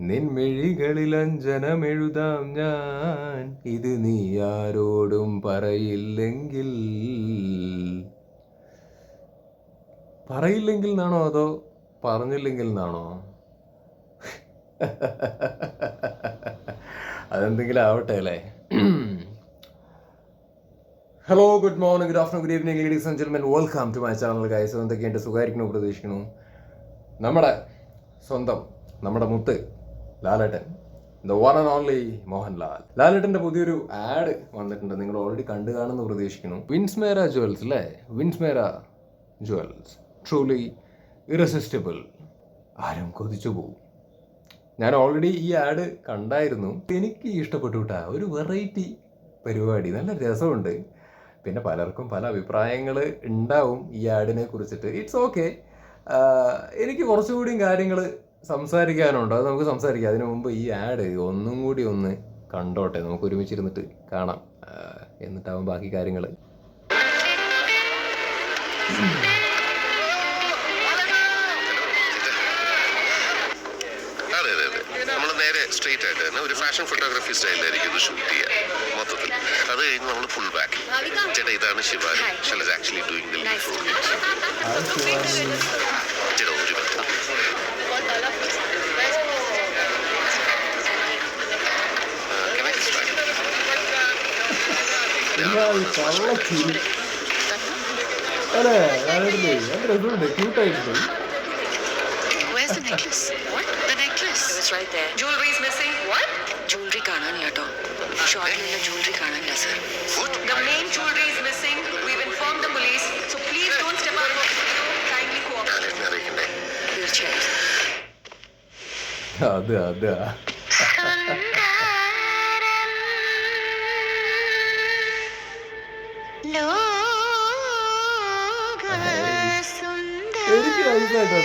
നിൻമിഴികളിൽ അഞ്ജനമെഴുതാം ഞാൻ. ഇത് നീ ആരോടും പറയില്ലെങ്കിൽ? പറയില്ലെങ്കിൽ എന്നാണോ അതോ പറഞ്ഞില്ലെങ്കിൽ എന്നാണോ അതെന്തെങ്കിലും ആവട്ടെ അല്ലേ? Hello good morning good afternoon good evening ladies and gentlemen welcome to my channel guys എന്തൊക്കെയുണ്ട്? സുഖമായിരിക്കണോ പ്രതീക്ഷിക്കുന്നു. നമ്മുടെ സ്വന്തം നമ്മുടെ മുത്ത് Lalettan. The one and only Mohanlal. ലാലേട്ടന്റെ പുതിയൊരു ആഡ് വന്നിട്ടുണ്ട്. നിങ്ങൾ ഓൾറെഡി കണ്ടു കാണുമെന്ന് പ്രതീക്ഷിക്കുന്നു. വിൻസ്മേര ജുവൽസ് അല്ലേ വിൻസ്മേര ജുവൽസ് ട്രൂലി ഇറസിസ്റ്റബിൾ ആരും കൊതിച്ചു പോകും ഞാൻ ഓൾറെഡി ഈ ആഡ് കണ്ടായിരുന്നു. എനിക്ക് ഇഷ്ടപ്പെട്ടു കേട്ടാ ഒരു വെറൈറ്റി പരിപാടി. നല്ല രസമുണ്ട്. പിന്നെ പലർക്കും പല അഭിപ്രായങ്ങൾ ഉണ്ടാവും ഈ ആഡിനെ കുറിച്ചിട്ട്. ഇറ്റ്സ് ഓക്കെ എനിക്ക് കുറച്ചുകൂടിയും കാര്യങ്ങൾ സംസാരിക്കാനുണ്ട്. അത് നമുക്ക് സംസാരിക്കാം. അതിനു മുമ്പ് ഈ ആഡ് ഒന്നും കൂടി ഒന്ന് കണ്ടോട്ടെ. നമുക്ക് ഒരുമിച്ചിരുന്നിട്ട് കാണാം. എന്നിട്ടാവും ബാക്കി കാര്യങ്ങൾ അതെ അതെ അതെ. നമ്മൾ നേരെ സ്ട്രെയിറ്റ് ആയിട്ട് തന്നെ ഒരു ഫാഷൻ ഫോട്ടോഗ്രാഫി സ്റ്റൈലായിരിക്കും ഇത് ഷൂട്ട് ചെയ്യുക മൊത്തത്തിൽ അത് കഴിഞ്ഞ് നമ്മൾ ഫുൾ ബാക്ക് ചേട്ടാ ഇതാണ് Shivani. She'll is actually doing the lead ചേട്ടാ അല്ലേ ലാലേട്ടൻ്റെ നല്ല രസമുണ്ട് ക്യൂട്ടായിട്ടുണ്ട് Where's the necklace? What? The necklace. It's right there. Jewelry is missing. What? Jewelry കാണാനില്ല കേട്ടോ ഷോർട്ടിലുള്ള jewelry കാണാനില്ല sir What? The main jewelry is missing. We've informed the police, so please don't step out of the video. Kindly cooperate. ലാലേട്ടനെ അറിയിക്കണ്ടേ തീർച്ചയായും അത് അതാ എനിക്ക് നൈസായിട്ടോ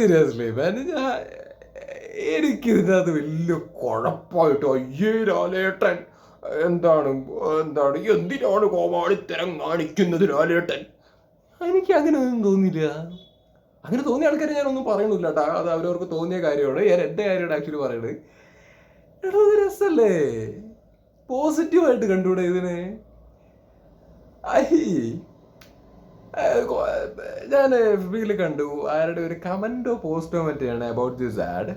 seriously ഞാൻ എനിക്കിതിനകത്ത് വലിയ കുഴപ്പമായിട്ട്. അയ്യേ എന്താണ് എന്താണ് എന്തിനാണ് കോമാളിത്തരം കാണിക്കുന്നത് ലാലേട്ടൻ? എനിക്ക് അങ്ങനെ ഒന്നും തോന്നില്ല അങ്ങനെ തോന്നിയ ആൾക്കാരെ ഞാനൊന്നും പറയണില്ല കേട്ടോ. അത് അവരവർക്ക് തോന്നിയ കാര്യമാണ്. ഞാൻ എന്റെ കാര്യമാണ് ആക്ച്വലി പറയണത്. രസല്ലേ? പോസിറ്റീവായിട്ട് കണ്ടുകൂടെ ഇതിനെ? ഐ ഞാൻ എഫ് ബിയിൽ കണ്ടു ആരുടെ ഒരു കമന്റോ പോസ്റ്റോ മറ്റെയാണ് അബൌട്ട് ദിസ് ആഡ്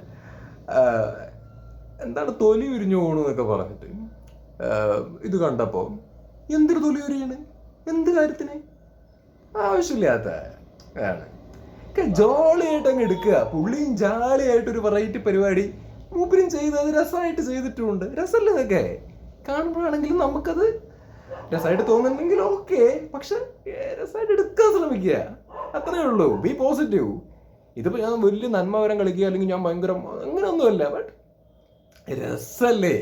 എന്താണ് തൊലി ഉരിഞ്ഞു പോകണു എന്നൊക്കെ പറഞ്ഞിട്ട്. ഇത് കണ്ടപ്പോൾ എന്തൊരു തൊലി ഉരിയാണ്? എന്ത് കാര്യത്തിന്? ആവശ്യമില്ലാത്ത ആണ്. ജോളിയായിട്ട് അങ്ങ് എടുക്കുക. പുള്ളിയും ജാളിയായിട്ടൊരു വെറൈറ്റി പരിപാടി മൂപ്പരും ചെയ്ത് അത് രസമായിട്ട് ചെയ്തിട്ടുമുണ്ട് രസമല്ലേ ഇതൊക്കെ? കാണുമ്പോഴാണെങ്കിലും നമുക്കത് രസമായിട്ട് തോന്നുന്നുണ്ടെങ്കിൽ ഓക്കെ പക്ഷെ രസമായിട്ട് എടുക്കാൻ ശ്രമിക്കുക. അത്രേ ഉള്ളൂ. ബി പോസിറ്റീവ് ഇതിപ്പോൾ ഞാൻ വലിയ നന്മവരം കളിക്കുക അല്ലെങ്കിൽ ഞാൻ ഭയങ്കര അങ്ങനെയൊന്നുമല്ല. ബട്ട് രസല്ലേ?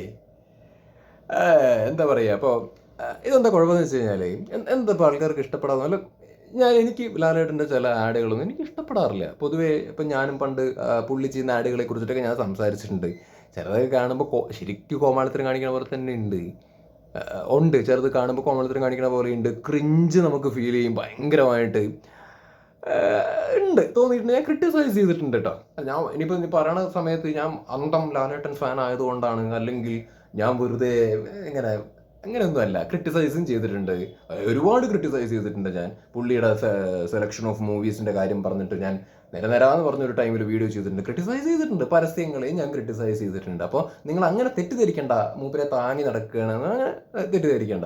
എന്താ പറയുക അപ്പോൾ ഇതെന്താ കുഴപ്പമെന്ന് വെച്ച് കഴിഞ്ഞാൽ എന്താ ഇപ്പോൾ ആൾക്കാർക്ക് ഇഷ്ടപ്പെടാതെ? അല്ല ഞാൻ എനിക്ക് ലാലേട്ടന്റെ ചില ആഡുകളൊന്നും എനിക്ക് ഇഷ്ടപ്പെടാറില്ല. പൊതുവേ ഇപ്പം ഞാനും പണ്ട് പുള്ളി ചെയ്യുന്ന ആഡുകളെ കുറിച്ചിട്ടൊക്കെ ഞാൻ സംസാരിച്ചിട്ടുണ്ട്. ചിലതൊക്കെ കാണുമ്പോൾ ശരിക്കും കോമാളിത്തരം കാണിക്കുന്ന പോലെ തന്നെ ഉണ്ട്. ഉണ്ട്. ചെറുത് കാണുമ്പോൾ കോമളത്തിന് കാണിക്കുന്ന പോലെ ഉണ്ട്. ക്രിഞ്ച് നമുക്ക് ഫീൽ ചെയ്യും ഭയങ്കരമായിട്ട്. ഉണ്ട്. തോന്നിയിട്ടുണ്ട്. ഞാൻ ക്രിട്ടിസൈസ് ചെയ്തിട്ടുണ്ട് കേട്ടോ ഞാൻ ഇനിയിപ്പോൾ നീ പറയണ സമയത്ത് ഞാൻ അന്തം ലാലേട്ടൻ ഫാൻ ആയതുകൊണ്ടാണ് അല്ലെങ്കിൽ ഞാൻ വെറുതെ ഇങ്ങനെ അങ്ങനെയൊന്നും അല്ല ക്രിട്ടിസൈസും ചെയ്തിട്ടുണ്ട് ഒരുപാട് ക്രിട്ടിസൈസ് ചെയ്തിട്ടുണ്ട് ഞാൻ. പുള്ളിയുടെ സെലക്ഷൻ ഓഫ് മൂവീസിന്റെ കാര്യം പറഞ്ഞിട്ട് ഞാൻ നിരനിരാന്ന് പറഞ്ഞൊരു ടൈമിൽ വീഡിയോ ചെയ്തിട്ടുണ്ട്. ക്രിട്ടിസൈസ് ചെയ്തിട്ടുണ്ട്. പരസ്യങ്ങളെയും ഞാൻ ക്രിട്ടിസൈസ് ചെയ്തിട്ടുണ്ട്. അപ്പോൾ നിങ്ങൾ അങ്ങനെ തെറ്റിദ്ധരിക്കേണ്ട. മൂപ്പരെ താങ്ങി നടക്കുകയാണ് അങ്ങനെ തെറ്റിദ്ധരിക്കണ്ട.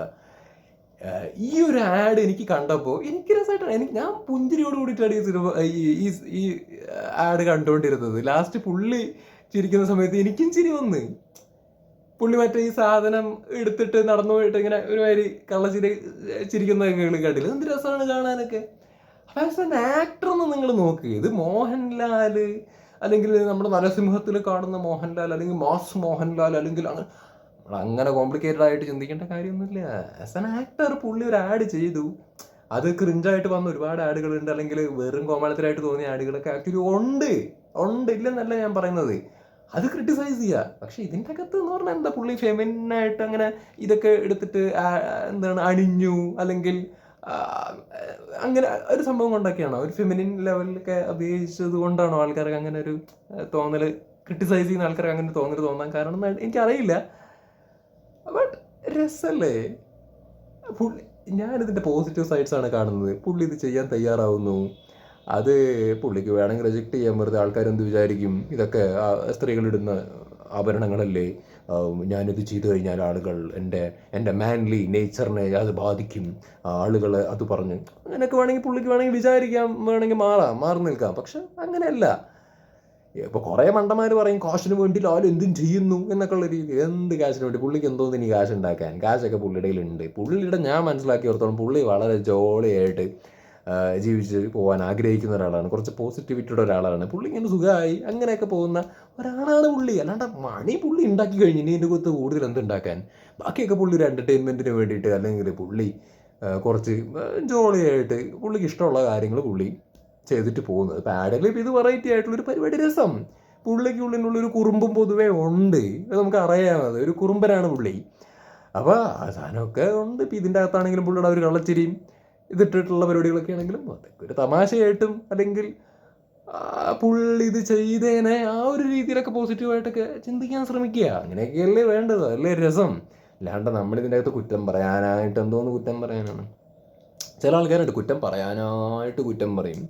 ഈ ഒരു ആഡ് എനിക്ക് കണ്ടപ്പോൾ എനിക്ക് രസമായിട്ടാണ് എനിക്ക് ഞാൻ പുഞ്ചിരിയോട് കൂടിയിട്ടാണ് ഈ സിനിമ ഈ ഈ ആഡ് കണ്ടുകൊണ്ടിരുന്നത് ലാസ്റ്റ് പുള്ളി ചിരിക്കുന്ന സമയത്ത് എനിക്കും ചിരി വന്ന്. പുള്ളി മറ്റേ ഈ സാധനം എടുത്തിട്ട് നടന്നു പോയിട്ട് ഇങ്ങനെ ഒരു മാതിരി കള്ളച്ചിരി ചിരിക്കുന്നതൊക്കെ കണ്ടില്ല? എന്ത് രസമാണ് കാണാനൊക്കെ? ആസ് ആൻ ആക്ടർ ഒന്ന് നിങ്ങൾ നോക്കുക ഇത് മോഹൻലാൽ അല്ലെങ്കിൽ നമ്മുടെ നരസിംഹത്തിൽ കാണുന്ന മോഹൻലാൽ അല്ലെങ്കിൽ മാസ് മോഹൻലാൽ അല്ലെങ്കിൽ അങ്ങനെ അങ്ങനെ കോംപ്ലിക്കേറ്റഡ് ആയിട്ട് ചിന്തിക്കേണ്ട കാര്യമൊന്നുമില്ല. ആസ് ആൻ ആക്ടർ പുള്ളി ഒരു ആഡ് ചെയ്തു. അത് ക്രിഞ്ചായിട്ട് വന്ന ഒരുപാട് ആഡുകളുണ്ട്. അല്ലെങ്കിൽ വെറും കോമാളത്തിലായിട്ട് തോന്നിയ ആഡുകളൊക്കെ ആക്ച്വലി ഉണ്ട്. ഉണ്ട് ഇല്ലെന്നല്ല ഞാൻ പറയുന്നത്. അത് ക്രിട്ടിസൈസ് ചെയ്യുക പക്ഷെ ഇതിന്റെ അകത്ത് എന്ന് പറഞ്ഞാൽ എന്താ പുള്ളി ഫെമിനായിട്ട് അങ്ങനെ ഇതൊക്കെ എടുത്തിട്ട് എന്താണ് അണിഞ്ഞു അല്ലെങ്കിൽ അങ്ങനെ ഒരു സംഭവം കൊണ്ടൊക്കെയാണോ? ഒരു ഫെമിനിൻ ലെവലിലൊക്കെ അഭിനയിച്ചത് കൊണ്ടാണോ ആൾക്കാർക്ക് അങ്ങനെ ഒരു തോന്നൽ ക്രിട്ടിസൈസ് ചെയ്യുന്ന ആൾക്കാർക്ക് അങ്ങനെ തോന്നൽ തോന്നാൻ കാരണം എനിക്കറിയില്ല. ബട്ട് രസല്ലേ? പുള്ളി ഞാനിതിന്റെ പോസിറ്റീവ് സൈഡ്സാണ് കാണുന്നത്. പുള്ളി ഇത് ചെയ്യാൻ തയ്യാറാവുന്നു. അത് പുള്ളിക്ക് വേണമെങ്കിൽ റിജക്റ്റ് ചെയ്യാൻ വെറുതെ ആൾക്കാർ എന്ത് വിചാരിക്കും? ഇതൊക്കെ സ്ത്രീകളിടുന്ന ആഭരണങ്ങളല്ലേ? ഞാനിത് ചെയ്തു കഴിഞ്ഞാൽ ആളുകൾ എന്റെ എന്റെ മാൻലി നേച്ചറിനെ അത് ബാധിക്കും. ആളുകൾ അത് പറഞ്ഞ് അങ്ങനെയൊക്കെ വേണമെങ്കിൽ പുള്ളിക്ക് വേണമെങ്കിൽ വിചാരിക്കാം വേണമെങ്കിൽ മാറാം മാറി നിൽക്കാം. പക്ഷെ അങ്ങനെയല്ല. ഇപ്പോൾ കുറേ മണ്ടന്മാർ പറയും കാശിന് വേണ്ടി ലാൽ എന്തും ചെയ്യുന്നു എന്നൊക്കെ ഉള്ള രീതി. എന്ത് കാശിന് വേണ്ടി? പുള്ളിക്ക് എന്തോ ഇനി കാശ് ഉണ്ടാക്കാൻ? കാശൊക്കെ പുള്ളിയുടെ ഉണ്ട് പുള്ളിയുടെ ഞാൻ മനസ്സിലാക്കിയോർത്തോളം പുള്ളി വളരെ ജോളിയായിട്ട് ജീവിച്ച് പോകാൻ ആഗ്രഹിക്കുന്ന ഒരാളാണ്. കുറച്ച് പോസിറ്റിവിറ്റിയുടെ ഒരാളാണ്. പുള്ളി ഇങ്ങനെ സുഖമായി അങ്ങനെയൊക്കെ പോകുന്ന ഒരാളാണ് പുള്ളി. അല്ലാണ്ട് മണി പുള്ളി ഉണ്ടാക്കി കഴിഞ്ഞ് ഇനി എന്റെ കൂടുതൽ കൂടുതൽ എന്തുണ്ടാക്കാൻ ബാക്കിയൊക്കെ പുള്ളി ഒരു എന്റർടൈൻമെന്റിന് വേണ്ടിയിട്ട് അല്ലെങ്കിൽ പുള്ളി കുറച്ച് ജോളിയായിട്ട് പുള്ളിക്ക് ഇഷ്ടമുള്ള കാര്യങ്ങൾ പുള്ളി ചെയ്തിട്ട് പോകുന്നത്. ആഡലിൽ ഇത് വെറൈറ്റി ആയിട്ടുള്ളൊരു പരിപാടി രസം. പുള്ളിക്ക് ഉള്ളിനുള്ളൊരു കുറുമ്പും പൊതുവേ ഉണ്ട്. അത് നമുക്ക് അറിയാമത് ഒരു കുറുമ്പനാണ് പുള്ളി. അപ്പോൾ ആ സാധനമൊക്കെ ഉണ്ട്. ഇപ്പം ഇതിന്റെ അകത്താണെങ്കിലും പുള്ളിയുടെ ഒരു കള്ളച്ചിരിയും ഇതിട്ടിട്ടുള്ള പരിപാടികളൊക്കെ ആണെങ്കിലും അതൊക്കെ ഒരു തമാശയായിട്ടും അല്ലെങ്കിൽ പുള്ളി ഇത് ചെയ്തേനെ ആ ഒരു രീതിയിലൊക്കെ പോസിറ്റീവായിട്ടൊക്കെ ചിന്തിക്കാൻ ശ്രമിക്കുക. അങ്ങനെയൊക്കെയല്ലേ വേണ്ടത്. അതല്ലേ രസം. അല്ലാണ്ട് നമ്മളിതിന്റെ അകത്ത് കുറ്റം പറയാനായിട്ട് എന്തോന്ന് കുറ്റം പറയാനാണ്? ചില ആൾക്കാരുണ്ട് കുറ്റം പറയാനായിട്ട് കുറ്റം പറയും.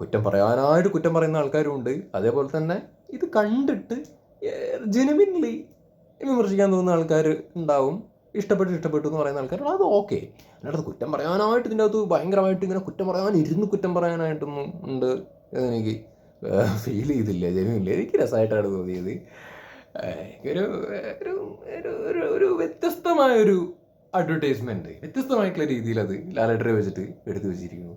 കുറ്റം പറയാനായിട്ട് കുറ്റം പറയുന്ന ആൾക്കാരും ഉണ്ട് അതേപോലെ തന്നെ ഇത് കണ്ടിട്ട് ജെനുവിൻലി വിമർശിക്കാൻ തോന്നുന്ന ആൾക്കാർ ഉണ്ടാവും. ഇഷ്ടപ്പെട്ട് ഇഷ്ടപ്പെട്ടു എന്ന് പറയുന്ന ആൾക്കാരാണ് അത് ഓക്കെ അല്ലാതെ കുറ്റം പറയാനായിട്ട് ഇതിന്റെ അകത്ത് ഭയങ്കരമായിട്ട് ഇങ്ങനെ കുറ്റം പറയാൻ ഇരുന്ന് കുറ്റം പറയാനായിട്ടൊന്നും ഉണ്ട് എനിക്ക് ഫീൽ ചെയ്തില്ല. ജനുവില്ല എനിക്ക് രസമായിട്ടാണ് തോന്നിയത്. എനിക്കൊരു ഒരു ഒരു ഒരു ഒരു വ്യത്യസ്തമായൊരു അഡ്വർടൈസ്മെന്റ് വ്യത്യസ്തമായിട്ടുള്ള രീതിയിൽ അത് ലാലേട്ടറെ വെച്ചിട്ട് എടുത്തു വെച്ചിരിക്കുന്നു.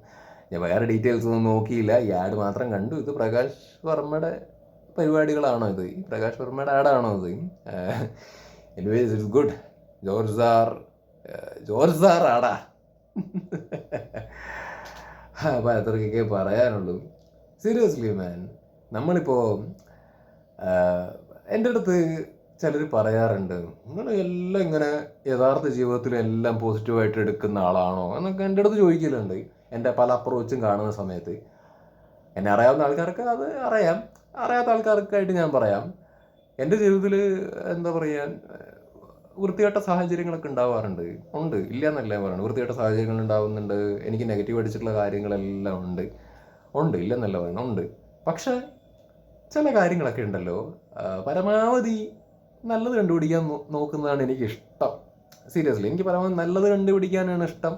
ഞാൻ വേറെ ഡീറ്റെയിൽസ് ഒന്നും നോക്കിയില്ല. ഈ ആഡ് മാത്രം കണ്ടു. ഇത് പ്രകാശ് വർമ്മയുടെ പരിപാടികളാണോ ഇത്? പ്രകാശ് വർമ്മയുടെ ആഡാണോ ഇത്? Anyways it's good George sir George sir ആടാ അപ്പം അത്രയ്ക്കൊക്കെ പറയാനുള്ളൂ. സീരിയസ്ലി മാൻ നമ്മളിപ്പോൾ എന്റെ അടുത്ത് ചിലർ പറയാറുണ്ട് നിങ്ങൾ എല്ലാം ഇങ്ങനെ യഥാർത്ഥ ജീവിതത്തിൽ എല്ലാം പോസിറ്റീവായിട്ട് എടുക്കുന്ന ആളാണോ? എന്നൊക്കെ എന്റെ അടുത്ത് ചോദിക്കലുണ്ട്. എന്റെ പല അപ്രോച്ചും കാണുന്ന സമയത്ത്. എന്നെ അറിയാവുന്ന ആൾക്കാർക്ക് അത് അറിയാം. അറിയാത്ത ആൾക്കാർക്കായിട്ട് ഞാൻ പറയാം. എന്റെ ജീവിതത്തിൽ എന്താ പറയുക വൃത്തികെട്ട സാഹചര്യങ്ങളൊക്കെ ഉണ്ടാവാറുണ്ട്. ഉണ്ട്. ഇല്ല എന്നല്ല പറയുന്നത് വൃത്തികെട്ട സാഹചര്യങ്ങൾ ഉണ്ടാവുന്നുണ്ട്. എനിക്ക് നെഗറ്റീവ് അടിച്ചിട്ടുള്ള കാര്യങ്ങളെല്ലാം ഉണ്ട്. ഉണ്ട്. ഇല്ല എന്നല്ല പറയുന്നത്. ഉണ്ട്. പക്ഷെ ചില കാര്യങ്ങളൊക്കെ ഉണ്ടല്ലോ. പരമാവധി നല്ലത് കണ്ടുപിടിക്കാൻ നോക്കുന്നതാണ് എനിക്ക് ഇഷ്ടം സീരിയസ്ലി എനിക്ക് പരമാവധി നല്ലത് കണ്ടുപിടിക്കാനാണ് ഇഷ്ടം.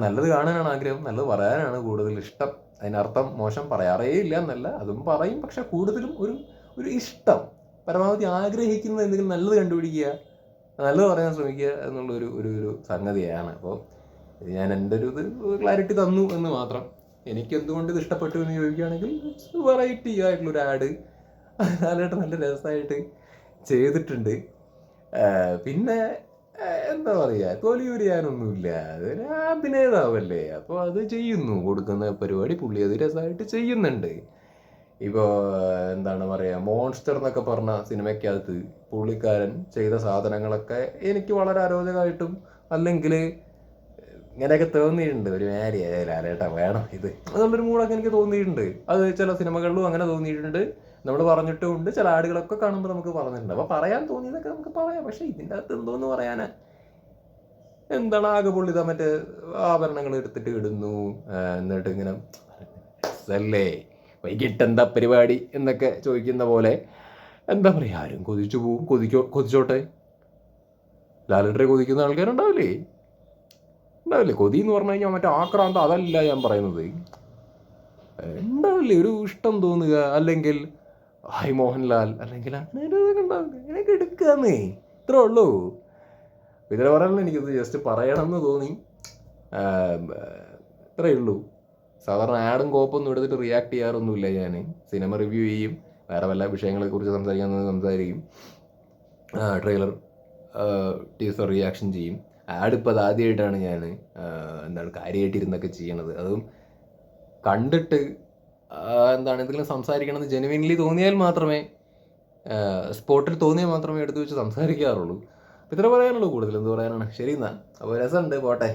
നല്ലത് കാണാനാണ് ആഗ്രഹം. നല്ലത് പറയാനാണ് കൂടുതൽ ഇഷ്ടം. അതിനർത്ഥം മോശം പറയാറേ ഇല്ല എന്നല്ല. അതും പറയും. പക്ഷെ കൂടുതലും ഒരു ഒരു ഇഷ്ടം. പരമാവധി ആഗ്രഹിക്കുന്ന എന്തെങ്കിലും നല്ലത് കണ്ടുപിടിക്കുക നല്ലത് പറയാൻ ശ്രമിക്കുക എന്നുള്ള ഒരു ഒരു സംഗതിയാണ്. അപ്പോൾ ഞാൻ എന്റെ ഒരു ഇത് ക്ലാരിറ്റി തന്നു എന്ന് മാത്രം. എനിക്ക് എന്തുകൊണ്ട് ഇത് ഇഷ്ടപ്പെട്ടു എന്ന് ചോദിക്കുകയാണെങ്കിൽ വെറൈറ്റി ആയിട്ടുള്ളൊരു ആഡ് അതിലായിട്ട് നല്ല രസമായിട്ട് ചെയ്തിട്ടുണ്ട്. പിന്നെ എന്താ പറയുക തൊലിയുരിയാനൊന്നുമില്ല. അതൊരു അഭിനേതാവല്ലേ അപ്പോൾ അത് ചെയ്യുന്നു. കൊടുക്കുന്ന പരിപാടി പുള്ളി അത് രസമായിട്ട് ചെയ്യുന്നുണ്ട്. ഇപ്പോൾ എന്താണ് പറയുക മോൺസ്റ്റർ എന്നൊക്കെ പറഞ്ഞ സിനിമയ്ക്കകത്ത് പുള്ളിക്കാരൻ ചെയ്ത സാധനങ്ങളൊക്കെ എനിക്ക് വളരെ അരോചകമായിട്ടും അല്ലെങ്കിൽ ഇങ്ങനെയൊക്കെ തോന്നിയിട്ടുണ്ട്. ഒരു മാരി ലാലേട്ടാ വേണം ഇത്. എന്നുള്ളൊരു മൂടൊക്കെ എനിക്ക് തോന്നിയിട്ടുണ്ട്. അത് ചില സിനിമകളിലും അങ്ങനെ തോന്നിയിട്ടുണ്ട്. നമ്മൾ പറഞ്ഞിട്ടും ഉണ്ട്. ചില ആടുകളൊക്കെ കാണുമ്പോൾ നമുക്ക് പറഞ്ഞിട്ടുണ്ട്. അപ്പോൾ പറയാൻ തോന്നിയതൊക്കെ നമുക്ക് പറയാം. പക്ഷേ ഇതിന്റെ അകത്ത് എന്തോന്ന് പറയാനാ? എന്താണ് ആകെ പൊള്ളിത മറ്റേ ആഭരണങ്ങൾ എടുത്തിട്ട് ഇടുന്നു. എന്നിട്ട് ഇങ്ങനെ അല്ലേ? വൈകിട്ട് എന്താ പരിപാടി എന്നൊക്കെ ചോദിക്കുന്ന പോലെ എന്താ പറയുക ആരും കൊതിച്ചു പോവും. കൊതിക്കോ കൊതിച്ചോട്ടെ. ലാലട്ടറെ കൊതിക്കുന്ന ആൾക്കാരുണ്ടാവില്ലേ? ഉണ്ടാവില്ലേ? കൊതി എന്ന് പറഞ്ഞു കഴിഞ്ഞാൽ മറ്റേ ആക്രാന്തം അതല്ല ഞാൻ പറയുന്നത്. ഉണ്ടാവില്ലേ? ഒരു ഇഷ്ടം തോന്നുക. അല്ലെങ്കിൽ ഹായ് മോഹൻലാൽ. അല്ലെങ്കിൽ അങ്ങനെ എടുക്കാന്നേ. ഇത്രേ ഉള്ളൂ. ഇതിനെ പറയാനുള്ള എനിക്കത് ജസ്റ്റ് പറയണമെന്ന് തോന്നി. ഇത്രയേ ഉള്ളൂ. സാധാരണ ആഡും കോപ്പൊന്നും എടുത്തിട്ട് റിയാക്ട് ചെയ്യാറൊന്നുമില്ല ഞാൻ സിനിമ റിവ്യൂ ചെയ്യും വേറെ വല്ല വിഷയങ്ങളെക്കുറിച്ച് സംസാരിക്കാൻ സംസാരിക്കും. ട്രെയിലർ ടീസർ റിയാക്ഷൻ ചെയ്യും. ആഡ് ഇപ്പോൾ അത് ആദ്യമായിട്ടാണ് ഞാൻ എന്താണ് കാര്യമായിട്ടിരുന്നൊക്കെ ചെയ്യണത്. അതും കണ്ടിട്ട് എന്താണ് എന്തെങ്കിലും സംസാരിക്കണമെന്ന് ജെനുവിൻലി തോന്നിയാൽ മാത്രമേ സ്പോട്ടിൽ തോന്നിയാൽ മാത്രമേ എടുത്തു വെച്ച് സംസാരിക്കാറുള്ളൂ. ഇത്ര പറയാനുള്ളൂ കൂടുതൽ എന്ത് പറയാനാണ്? ശരി എന്നാ. അപ്പോൾ രസമുണ്ട്. പോട്ടെ.